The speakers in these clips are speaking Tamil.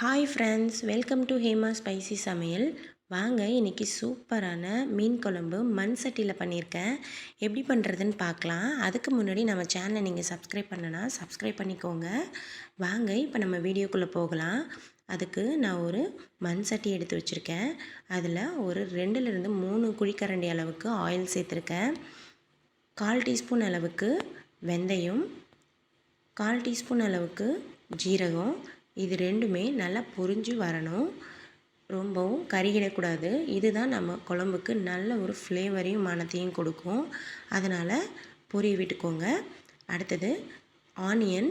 Hi friends welcome to Hema spicy சமையல் வாங்க இன்றைக்கி சூப்பரான மீன் குழம்பு மண் சட்டியில் பண்ணியிருக்கேன். எப்படி பண்ணுறதுன்னு பார்க்கலாம். அதுக்கு முன்னாடி நம்ம சேனலை நீங்கள் சப்ஸ்கிரைப் பண்ணனா சப்ஸ்கிரைப் பண்ணிக்கோங்க. வாங்க இப்போ நம்ம வீடியோக்குள்ளே போகலாம். அதுக்கு நான் ஒரு மண் சட்டி எடுத்து வச்சுருக்கேன். அதில் ஒரு ரெண்டுலேருந்து மூணு குழிக்கரண்டி அளவுக்கு ஆயில் சேர்த்துருக்கேன். கால் டீஸ்பூன் அளவுக்கு வெந்தயம் கால் டீஸ்பூன் அளவுக்கு ஜீரகம் இது ரெண்டுமே நல்லா பொரிஞ்சு வரணும். ரொம்பவும் கருகிடக்கூடாது. இதுதான் நம்ம குழம்புக்கு நல்ல ஒரு ஃப்ளேவரையும் மனத்தையும் கொடுக்கும். அதனால் பொரிய விட்டுக்கோங்க. அடுத்தது ஆனியன்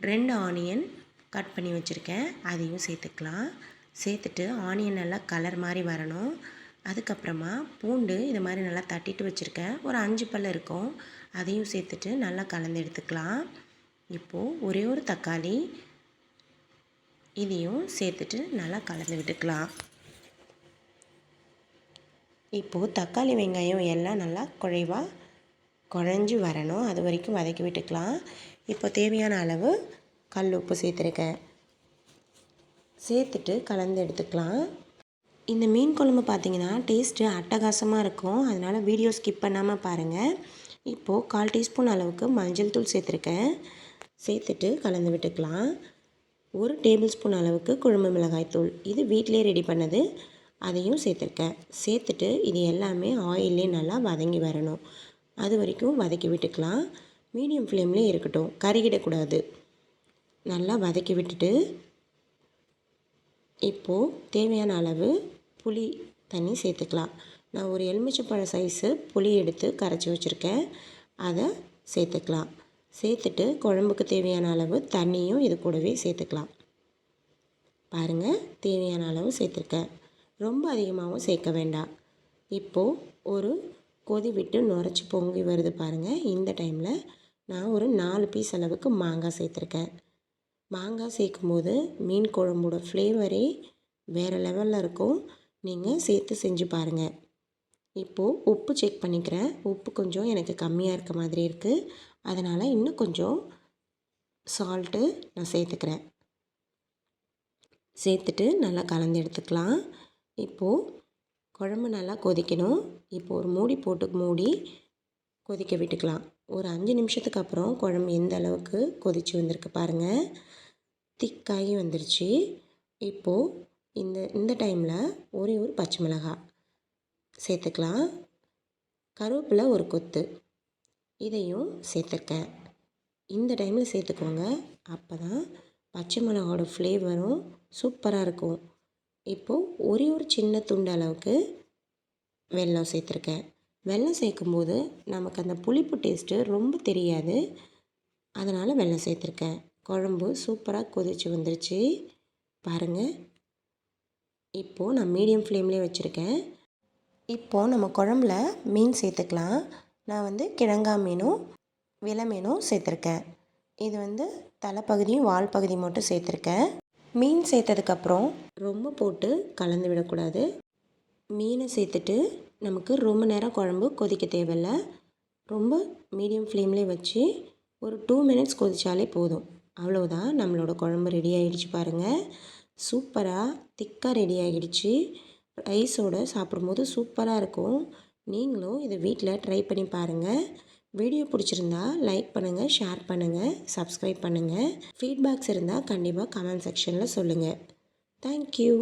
ரெண்டு ஆனியன் கட் பண்ணி வச்சுருக்கேன். அதையும் சேர்த்துக்கலாம். சேர்த்துட்டு ஆனியன் நல்லா கலர் மாதிரி வரணும். அதுக்கப்புறமா பூண்டு இது மாதிரி நல்லா தட்டிட்டு வச்சுருக்கேன். ஒரு அஞ்சு பல் இருக்கும். அதையும் சேர்த்துட்டு நல்லா கலந்து எடுத்துக்கலாம். இப்போது ஒரே ஒரு தக்காளி இதையும் சேர்த்துட்டு நல்லா கலந்து விட்டுக்கலாம். இப்போது தக்காளி வெங்காயம் எல்லாம் நல்லா குழைவாக குழஞ்சி வரணும். அது வரைக்கும் வதக்கி விட்டுக்கலாம். இப்போ தேவையான அளவு கல் உப்பு சேர்த்துருக்கேன். சேர்த்துட்டு கலந்து எடுத்துக்கலாம். இந்த மீன் குழம்பு பார்த்திங்கன்னா டேஸ்ட்டு அட்டகாசமாக இருக்கும். அதனால் வீடியோ ஸ்கிப் பண்ணாமல் பாருங்கள் இப்போது கால் டீஸ்பூன் அளவுக்கு மஞ்சள் தூள் சேர்த்துருக்கேன். சேர்த்துட்டு கலந்து விட்டுக்கலாம். ஒரு டேபிள் ஸ்பூன் அளவுக்கு குழம்பு மிளகாய் தூள். இது வீட்டிலே ரெடி பண்ணது. அதையும் சேர்த்துருக்கேன். சேர்த்துட்டு இது எல்லாமே ஆயிலே நல்லா வதங்கி வரணும். அது வரைக்கும் வதக்கி விட்டுக்கலாம். மீடியம் ஃப்ளேம்லேயே இருக்கட்டும். கருகிடக்கூடாது. நல்லா வதக்கி விட்டுட்டு இப்போது தேவையான அளவு புளி தண்ணி சேர்த்துக்கலாம். நான் ஒரு எலுமிச்சப்பழ சைஸு புளி எடுத்து கரைச்சி வச்சுருக்கேன். அதை சேர்த்துக்கலாம். சேர்த்துட்டு குழம்புக்கு தேவையான அளவு தண்ணியும் இது கூடவே சேர்த்துக்கலாம். பாருங்கள் தேவையான அளவு சேர்த்துருக்கேன். ரொம்ப அதிகமாகவும் சேர்க்க வேண்டாம். இப்போது ஒரு கொதி விட்டு நுரைச்சி பொங்கி வருது பாருங்கள் இந்த டைமில் நான் ஒரு நாலு பீஸ் அளவுக்கு மாங்காய் சேர்த்துருக்கேன். மாங்காய் சேர்க்கும்போது மீன் குழம்போட ஃப்ளேவரே வேறு லெவலில் இருக்கும். நீங்கள் சேர்த்து செஞ்சு பாருங்கள் இப்போது உப்பு செக் பண்ணிக்கிறேன். உப்பு கொஞ்சம் எனக்கு கம்மியாக இருக்க மாதிரி இருக்குது அதனால் இன்னும் கொஞ்சம் சால்ட்டு நான் சேர்த்துக்கிறேன். சேர்த்துட்டு நல்லா கலந்து எடுத்துக்கலாம். இப்போது குழம்பு நல்லா கொதிக்கணும். இப்போது ஒரு மூடி போட்டு மூடி கொதிக்க விட்டுக்கலாம். ஒரு அஞ்சு நிமிஷத்துக்கு அப்புறம் குழம்பு எந்த அளவுக்கு கொதித்து வந்திருக்கு பாருங்கள் திக்காகி வந்துருச்சு. இப்போது இந்த இந்த டைமில் ஒரே ஒரு பச்சை மிளகாய். சேர்த்துக்கலாம். கருவேப்பிலை ஒரு கொத்து. இதையும் சேர்த்துருக்கேன் இந்த டைமில் சேர்த்துக்கோங்க. அப்போ தான் பச்சை மிளகாவோட ஃப்ளேவரும் சூப்பராக இருக்கும். இப்போது ஒரே ஒரு சின்ன துண்டு அளவுக்கு வெல்லம் சேர்த்துருக்கேன் வெல்லம் சேர்க்கும்போது நமக்கு அந்த புளிப்பு டேஸ்ட்டு ரொம்ப தெரியாது. அதனால் வெல்லம் சேர்த்துருக்கேன் குழம்பு சூப்பராக கொதிச்சு வந்துருச்சு. பாருங்கள் இப்போது நான் மீடியம் ஃப்ளேம்லேயே வச்சுருக்கேன். இப்போது நம்ம குழம்புல மீன் சேர்த்துக்கலாம். நான் வந்து கிழங்கா மீனும் விலை மீனும் சேர்த்துருக்கேன். இது வந்து தலைப்பகுதியும் வால் பகுதி மட்டும் சேர்த்துருக்கேன். மீன் சேர்த்ததுக்கப்புறம் ரொம்ப போட்டு கலந்து விடக்கூடாது. மீனை சேர்த்துட்டு நமக்கு ரொம்ப நேரம் குழம்பு கொதிக்க தேவையில்ல. ரொம்ப மீடியம் ஃப்ளேம்லேயே வச்சு ஒரு டூ மினிட்ஸ் கொதித்தாலே போதும். அவ்வளோதான் நம்மளோட குழம்பு ரெடி ஆகிடுச்சு பாருங்கள் சூப்பராக திக்காக ரெடி ஆகிடுச்சு ரைஸோடு சாப்பிடும்போது சூப்பராக இருக்கும். நீங்களும் இதை வீட்டில் ட்ரை பண்ணி பாருங்கள் வீடியோ பிடிச்சிருந்தா லைக் பண்ணுங்கள் ஷேர் பண்ணுங்கள் சப்ஸ்கிரைப் பண்ணுங்கள் ஃபீட்பேக்ஸ் இருந்தால் கண்டிப்பாக கமெண்ட் செக்ஷனில் சொல்லுங்கள் தேங்க்யூ